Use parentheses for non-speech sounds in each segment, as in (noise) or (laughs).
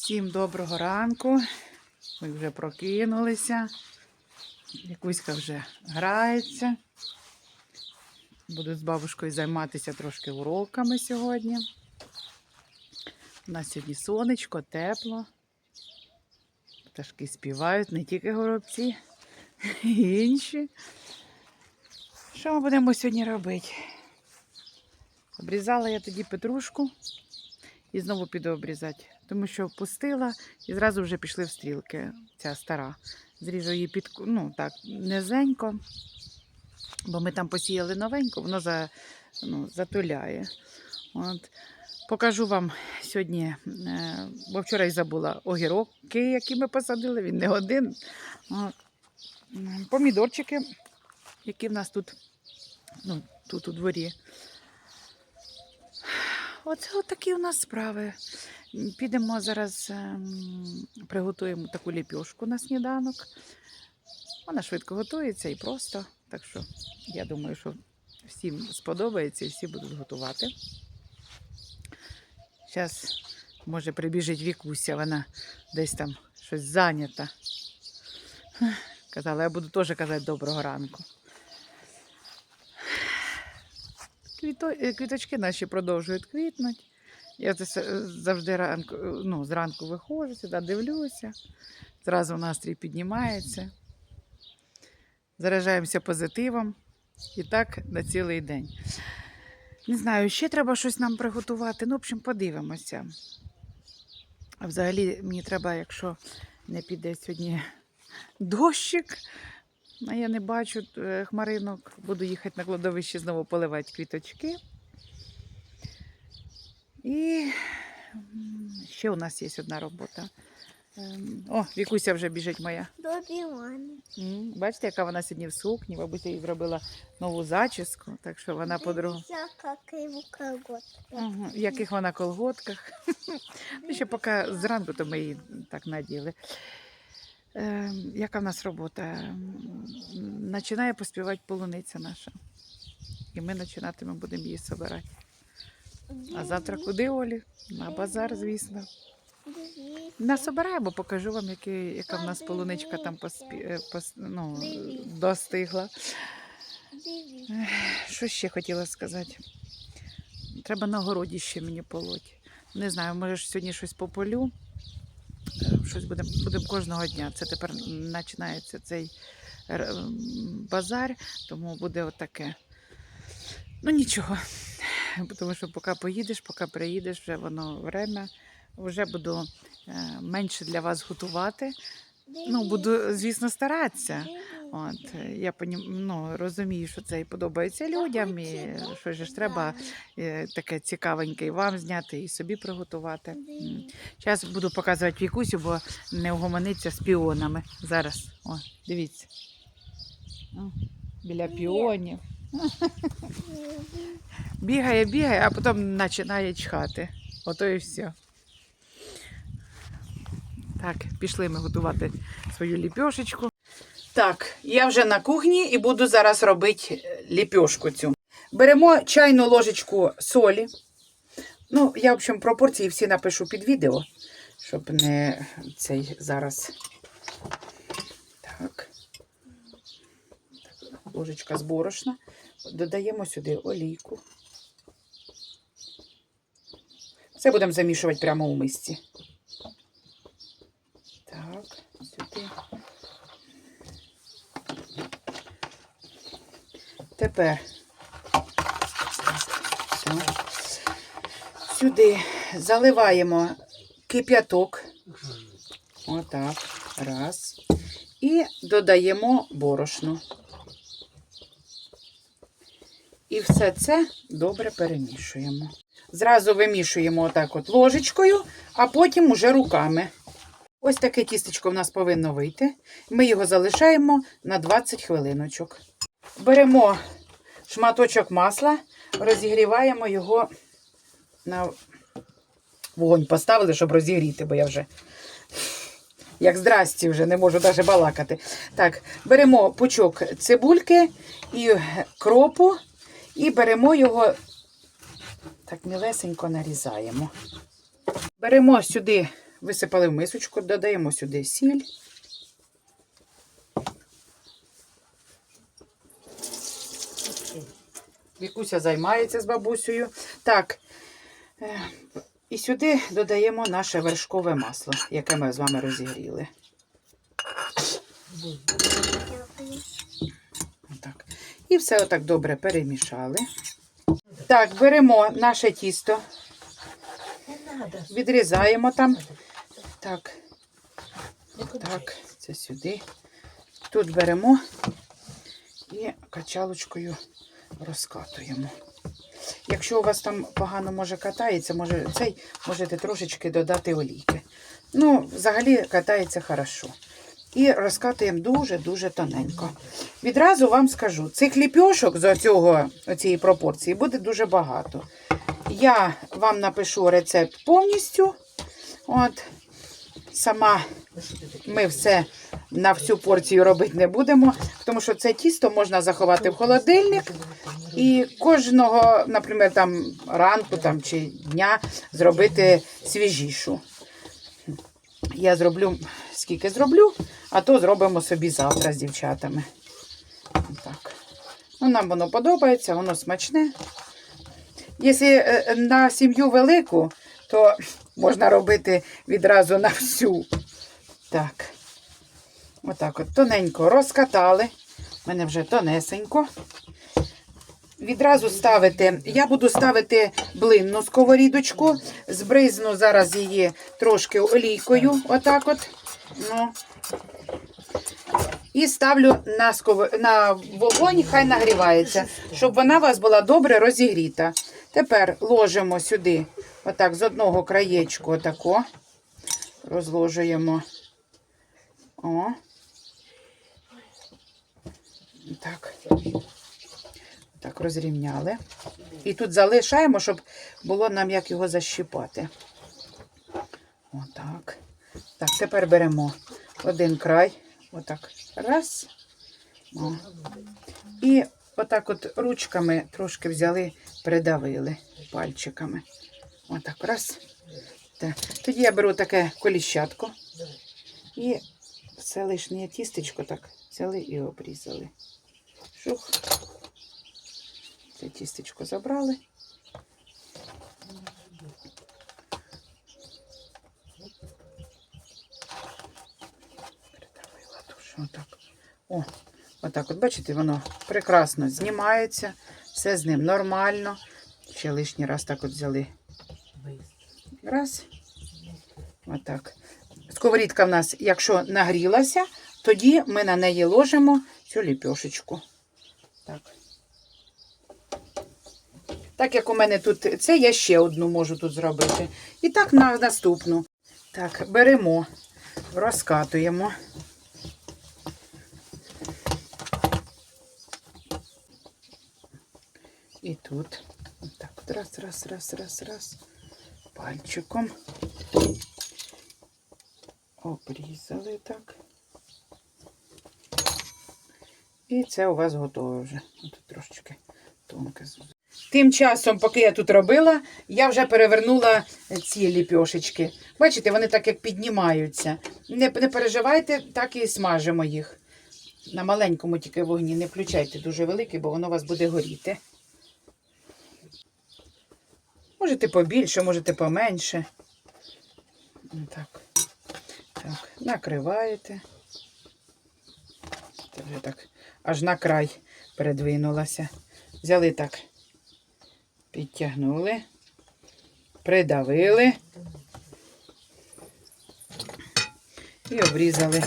Всім доброго ранку. Ми вже прокинулися. Якуська вже грається. Буду з бабушкою займатися трошки уроками сьогодні. У нас сьогодні сонечко, тепло. Пташки співають, не тільки горобці, і (laughs) інші. Що ми будемо сьогодні робити? Обрізала я тоді петрушку і знову піду обрізати, тому що пустила і зразу вже пішли в стрілки. Ця стара. Зріжу її під ну так, низенько, бо ми там посіяли новенько, воно за, ну, затуляє. От. Покажу вам сьогодні, е, бо вчора й забула огірки, які ми посадили, він не один. Помідорчики, які в нас тут, ну, тут у дворі. Оце от такі у нас справи. Підемо зараз, ем, приготуємо таку ліпьошку на сніданок. Вона швидко готується і просто. Так що я думаю, що всім сподобається і всі будуть готувати. Зараз, може, прибіжить Вікуся, вона десь там щось зайнята. Казала, я буду теж казати доброго ранку. Квіто... е, Квіточки наші продовжують квітнути. Я завжди ранку, е, ну, зранку виходжу сюди, дивлюся. Зразу настрій піднімається. Заражаємося позитивом. І так на цілий день. Не знаю, ще треба щось нам приготувати. Ну, в общем, подивимося. А взагалі, мені треба, якщо не піде сьогодні дощик, а я не бачу е, хмаринок, буду їхати на кладовище знову поливати квіточки. І ще у нас є одна робота. Ем, О, Вікуся вже біжить моя. Мамі. Бачите, яка вона сьогодні в сукні. Бабуся їй зробила нову зачіску, так що вона подруга. Угу. В яких вона колготках. (laughs) Ще поки зранку то ми її так наділи. Е, яка в нас робота? Починає поспівати полуниця наша. І ми починатимемо будемо її збирати. А завтра куди Олі? На базар, звісно. Дивіться. Насобираємо, покажу вам, які, яка в нас полуничка там поспі, е, пос, ну, достигла. Що ще хотіла сказати? Треба на городі ще мені полоть. Не знаю, може сьогодні щось пополю. Е, Щось будемо будем кожного дня. Це тепер починається цей базар, тому буде отаке. Ну нічого. Тому що поки поїдеш, поки приїдеш, вже воно время. Вже буду е, менше для вас готувати. Ну, буду, звісно, старатися. От, е, я ну, розумію, що це і подобається людям, і що ж треба е, таке цікавеньке і вам зняти, і собі приготувати. Зараз буду показувати Вікусю, бо не вгомониться з піонами. Зараз, о, дивіться. О, біля піонів. Бігає, бігає, а потім починає чхати. Ото і все. Так, пішли ми готувати свою ліпьошечку. Так, я вже на кухні і буду зараз робити е, ліпьошку цю. Беремо чайну ложечку солі. Ну, я, в общем, пропорції всі напишу під відео, щоб не цей зараз. Так. ложечка з борошна. Додаємо сюди олійку. Все будемо замішувати прямо у мисці. Так, сюди. Тепер так, сюди заливаємо кип'яток. Отак. Раз. І додаємо борошно. І все це добре перемішуємо. Зразу вимішуємо отак от ложечкою, а потім уже руками. Ось таке тістечко в нас повинно вийти. Ми його залишаємо на 20 хвилиночок. Беремо шматочок масла, розігріваємо його на вогонь поставили, щоб розігріти, бо я вже як здрасті вже не можу навіть балакати. Так, беремо пучок цибульки і кропу, і беремо його так мілесенько нарізаємо. Беремо сюди висипали в мисочку, додаємо сюди сіль. Вікуся займається з бабусею. Так. е, І сюди додаємо наше вершкове масло, яке ми з вами розігріли. Отак. І все отак добре перемішали. Так, беремо наше тісто, відрізаємо там. Так, так, це сюди. Тут беремо і качалочкою розкатуємо. Якщо у вас там погано може катається, може цей можете трошечки додати олійки. Ну, взагалі катається хорошо. І розкатуємо дуже-дуже тоненько. Відразу вам скажу, цих ліпьошок з оцього, оцієї пропорції буде дуже багато. Я вам напишу рецепт повністю. От, сама ми все на всю порцію робити не будемо, тому що це тісто можна заховати в холодильник і кожного, наприклад, там ранку там, чи дня зробити свіжішу. Я зроблю скільки зроблю, а то зробимо собі завтра з дівчатами. Так. Ну, нам воно подобається, воно смачне. Якщо е, на сім'ю велику, то можна робити відразу на всю. Так. Отак от тоненько розкатали. У мене вже тонесенько. Відразу ставити, я буду ставити блинну сковорідочку, збризну зараз її трошки олійкою, отак от. Ну. І ставлю на, сково... на вогонь, хай нагрівається, щоб вона у вас була добре розігріта. Тепер ложимо сюди, отак, з одного краєчку, отако. Розложуємо. О. Так. Так, розрівняли. І тут залишаємо, щоб було нам як його защіпати. Отак. Так, тепер беремо один край. Отак. Раз. О. І отак от ручками трошки взяли, придавили пальчиками. Отак. Раз. Так. Тоді я беру таке коліщатко. І все лишнє тістечко так взяли і обрізали. Шух. Це тістечко забрали. Придавила дуже отак. О, отак от, бачите, воно прекрасно знімається. Все з ним нормально. Ще лишній раз так от взяли. Раз. Отак. Сковорідка в нас, якщо нагрілася, тоді ми на неї ложимо цю ліпьошечку. Так як у мене тут це, я ще одну можу тут зробити. І так на наступну. Так, беремо, розкатуємо. І тут. Так, раз, раз, раз, раз, раз. Пальчиком. Обрізали так. І це у вас готове вже. Тут трошечки тонке. Тим часом, поки я тут робила, я вже перевернула ці ліпьошечки. Бачите, вони так як піднімаються. Не, не переживайте, так і смажимо їх. На маленькому тільки вогні. Не включайте дуже великий, бо воно у вас буде горіти. Можете побільше, можете поменше. Так. Так, накриваєте. Це вже так аж на край передвинулася. Взяли так, підтягнули, придавили і обрізали.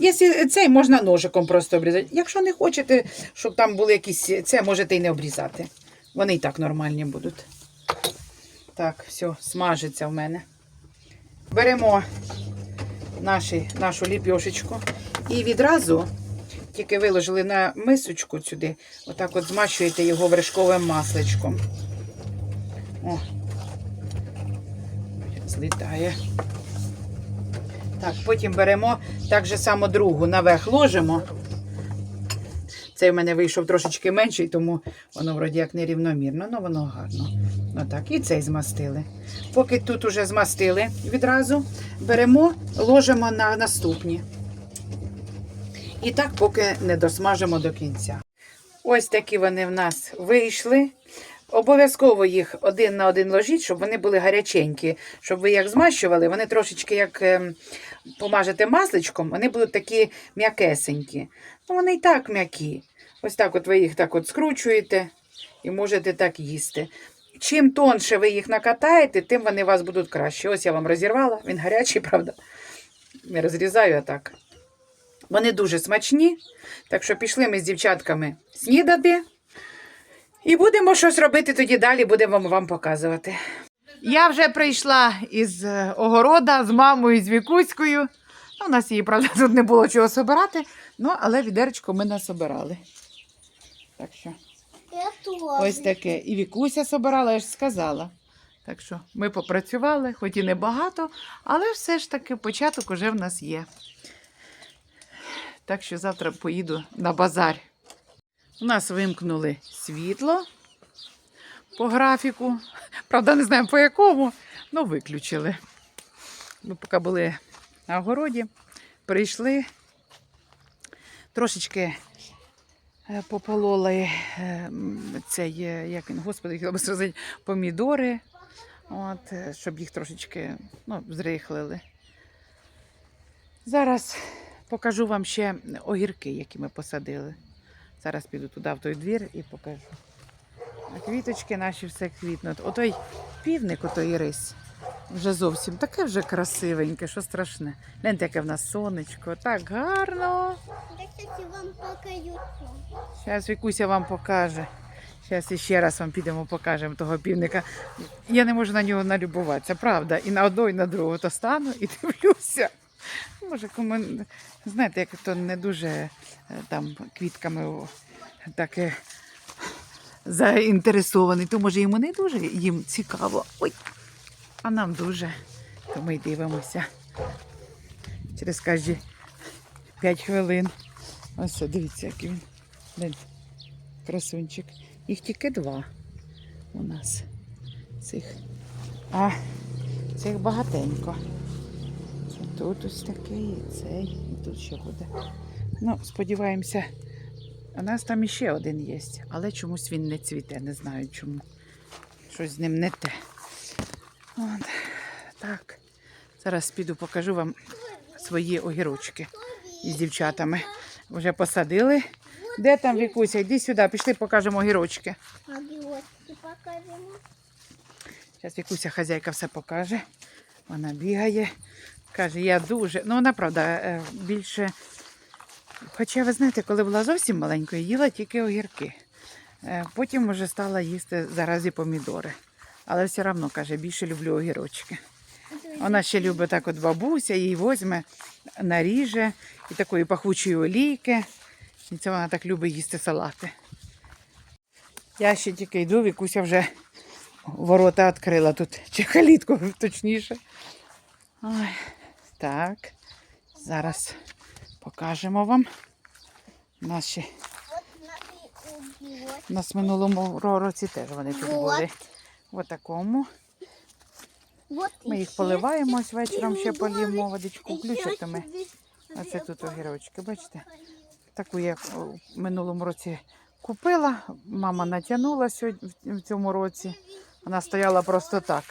Якщо цей можна ножиком просто обрізати. Якщо не хочете, щоб там були якісь, це можете і не обрізати. Вони і так нормальні будуть. Так, все, смажиться в мене. Беремо наші, нашу ліпьошечку і відразу, тільки виложили на мисочку сюди, отак от змащуєте його вершковим масличком. О, злітає. Так, потім беремо так же само другу наверх ложимо. Цей в мене вийшов трошечки менший, тому воно вроді як нерівномірно, але воно гарно. Отак. І цей змастили. Поки тут уже змастили відразу, беремо, ложимо на наступні. І так, поки не досмажимо до кінця. Ось такі вони в нас вийшли. Обов'язково їх один на один ложіть, щоб вони були гаряченькі. Щоб ви як змащували, вони трошечки як ем, помажете масличком, вони будуть такі м'якесенькі. Ну, вони і так м'які. Ось так от ви їх так от скручуєте і можете так їсти. Чим тонше ви їх накатаєте, тим вони у вас будуть краще. Ось я вам розірвала, він гарячий, (laughs) правда. Не розрізаю а так. Вони дуже смачні. Так що пішли ми з дівчатками снідати. І будемо щось робити тоді далі, будемо вам показувати. Я вже прийшла із е, огорода з мамою, з Вікуською. Ну, у нас її, правда, тут не було чого собирати, ну, але відеречко ми насобирали. Так що, ось таке. І Вікуся собирала, я ж сказала. Так що ми попрацювали, хоч і не багато, але все ж таки початок уже в нас є. Так що завтра поїду на базар. У нас вимкнули світло по графіку. Правда, не знаємо по якому, але виключили. Ми поки були на огороді, прийшли, трошечки е, попололи е, цей, е, як він, господи, хотіла би сказати, помідори, от, щоб їх трошечки ну, зрихлили. Зараз покажу вам ще огірки, які ми посадили. Зараз піду туди, в той двір, і покажу. А квіточки наші все квітнуть. Отой півник, отой рис. Вже зовсім таке вже красивеньке, що страшне. Гляньте, яке в нас сонечко, так гарно. Я, вам покажу. Зараз Вікуся вам покаже. Зараз іще раз вам підемо покажемо того півника. Я не можу на нього налюбуватися, правда. І на одного, і на другого то стану і дивлюся. Може, кому знаєте, як то не дуже е, там квітками так заінтересований, то може йому не дуже їм цікаво. Ой, а нам дуже. То ми дивимося. Через кожні 5 хвилин. Ось, дивіться, який він. Де красунчик. Їх тільки два у нас. Цих. А цих багатенько. Тут ось такий, і цей, і тут ще буде. Ну, сподіваємося, у нас там іще один є, але чомусь він не цвіте, не знаю чому. Щось з ним не те. От. Так. Зараз піду покажу вам свої огірочки із дівчатами. Вже посадили. Де там Вікуся? Йди сюди, пішли покажемо огірочки. Огірочки покажемо. Зараз Вікуся хазяйка все покаже. Вона бігає. Каже, я дуже. Ну, вона правда е, більше. Хоча, ви знаєте, коли була зовсім маленькою, їла тільки огірки. Е, Потім вже стала їсти зараз і помідори. Але все одно каже, більше люблю огірочки. Вона ще любить так от бабуся, її возьме, наріже і такої пахучої олійки. І це вона так любить їсти салати. Я ще тільки йду, Вікуся вже ворота відкрила тут, чи калітку точніше. Ой, так, зараз покажемо вам. Наші у нас в минулому році теж вони тут були. В такому. Ми їх поливаємо ось вечором, ще поліємо водичку, ми. сюди. Оце тут огірочки, бачите? Таку я в минулому році купила. Мама натягнула сьогодні в цьому році. Вона стояла просто так.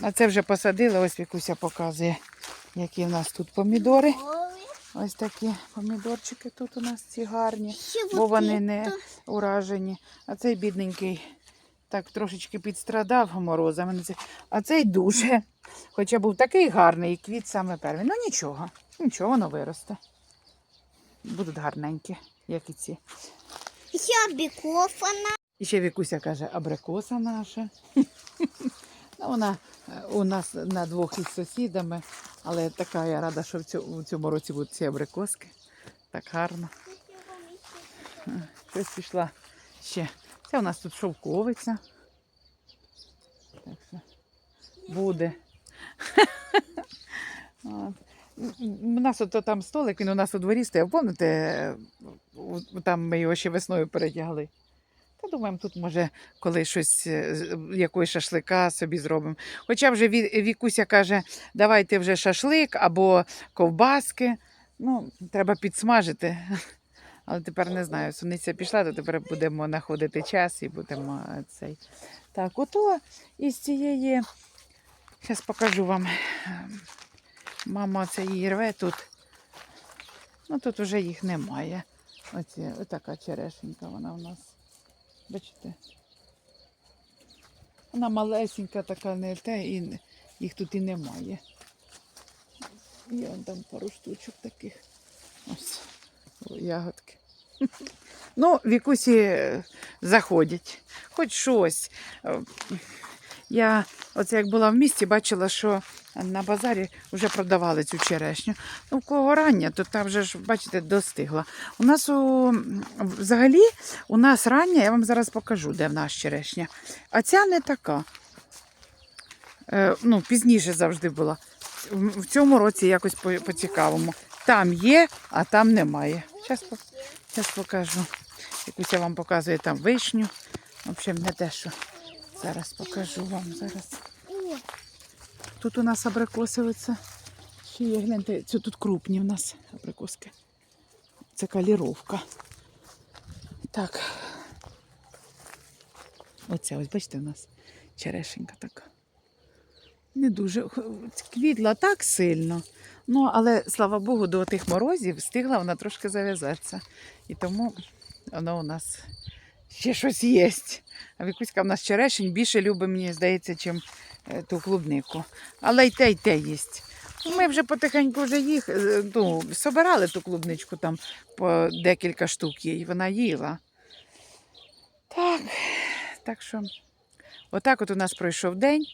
А це вже посадила, ось Вікуся показує, які в нас тут помідори. Ось такі помідорчики тут у нас ці гарні, бо вони не уражені. А цей бідненький так трошечки підстрадав морозами. А цей дуже. Хоча був такий гарний і квіт саме перший. Ну нічого, нічого, воно виросте. Будуть гарненькі, як і ці. Ще бікофана. І ще Вікуся каже, абрикоса наша. (laughs) Ну, вона е, у нас на двох із сусідами, але така я рада, що в цьому, році будуть ці абрикоски. Так гарно. Щось пішла ще. Це у нас тут шовковиця. Так що буде. (laughs) У нас от там столик, він у нас у дворі стояв. У- там ми його ще весною передягли. Та думаємо, тут може коли щось е, з- якогось шашлика собі зробимо. Хоча вже Вікуся каже, давайте вже шашлик або ковбаски. Ну, треба підсмажити. (laughs) Але тепер не знаю, суниця пішла, то тепер будемо знаходити час і будемо е, цей. Так, ото із цієї. Зараз покажу вам. Мама це її рве тут. Ну тут вже їх немає. Оці, отака черешенька вона у нас. Бачите? Вона малесенька, така не те, і їх тут і немає. Є вон там пару штучок таких. Ось ягодки. (laughs) Ну, вікусі е, заходять. Хоч щось. Е, Я оце як була в місті, бачила, що на базарі вже продавали цю черешню. Ну, в кого рання, то там вже ж, бачите, достигла. У нас у, взагалі, у нас рання, я вам зараз покажу, де в нас черешня. А ця не така. Е, ну, пізніше завжди була. В цьому році якось по, по-цікавому. Там є, а там немає. Зараз покажу. Якусь я вам показую там вишню. В общем, не те, що зараз покажу вам зараз. Тут у нас абрикоси оце. Ще є, гляньте, це тут крупні в нас абрикоски. Це каліровка. Так. Оце, ось бачите, у нас черешенька така. Не дуже квітла так сильно. Ну, але слава Богу, до тих морозів встигла вона трошки зав'язатися. І тому воно у нас ще щось є. А Вікуська в нас черешень більше любить, мені здається, чим ту клубнику. Але й те, й те їсть. Ми вже потихеньку вже їх е, ну, собирали ту клубничку там по декілька штук їй, вона їла. Так, так що, отак от у нас пройшов день.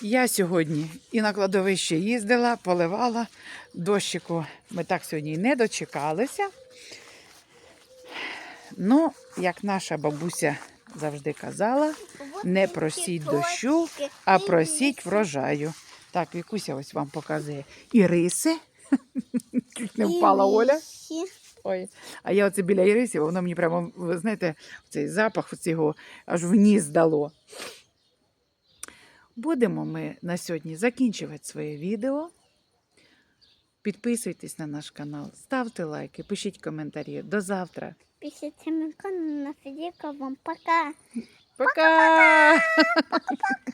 Я сьогодні і на кладовище їздила, поливала. Дощику ми так сьогодні не дочекалися. Ну, як наша бабуся завжди казала, не просіть дощу, а просіть врожаю. Так, Вікуся ось вам показує іриси. (laughs) Чуть не впала Оля. Ой. А я оце біля ірисів, воно мені прямо, ви знаєте, цей запах цього аж в ніс дало. Будемо ми на сьогодні закінчувати своє відео. Підписуйтесь на наш канал, ставте лайки, пишіть коментарі. До завтра. Пишите канал. на Вам пока. Пока. пока. Пока! (laughs)